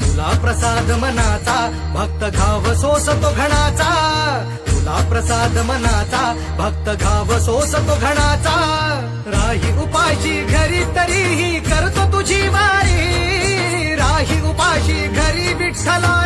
तुला प्रसाद मनाचा भक्त घाव सोसतो घणाचा. तुला प्रसाद मनाचा भक्त घाव सोसतो घणाचा. राही उपाशी घरी तरीही करतो तुझी वारी. राही उपाशी घरी विठ्ठला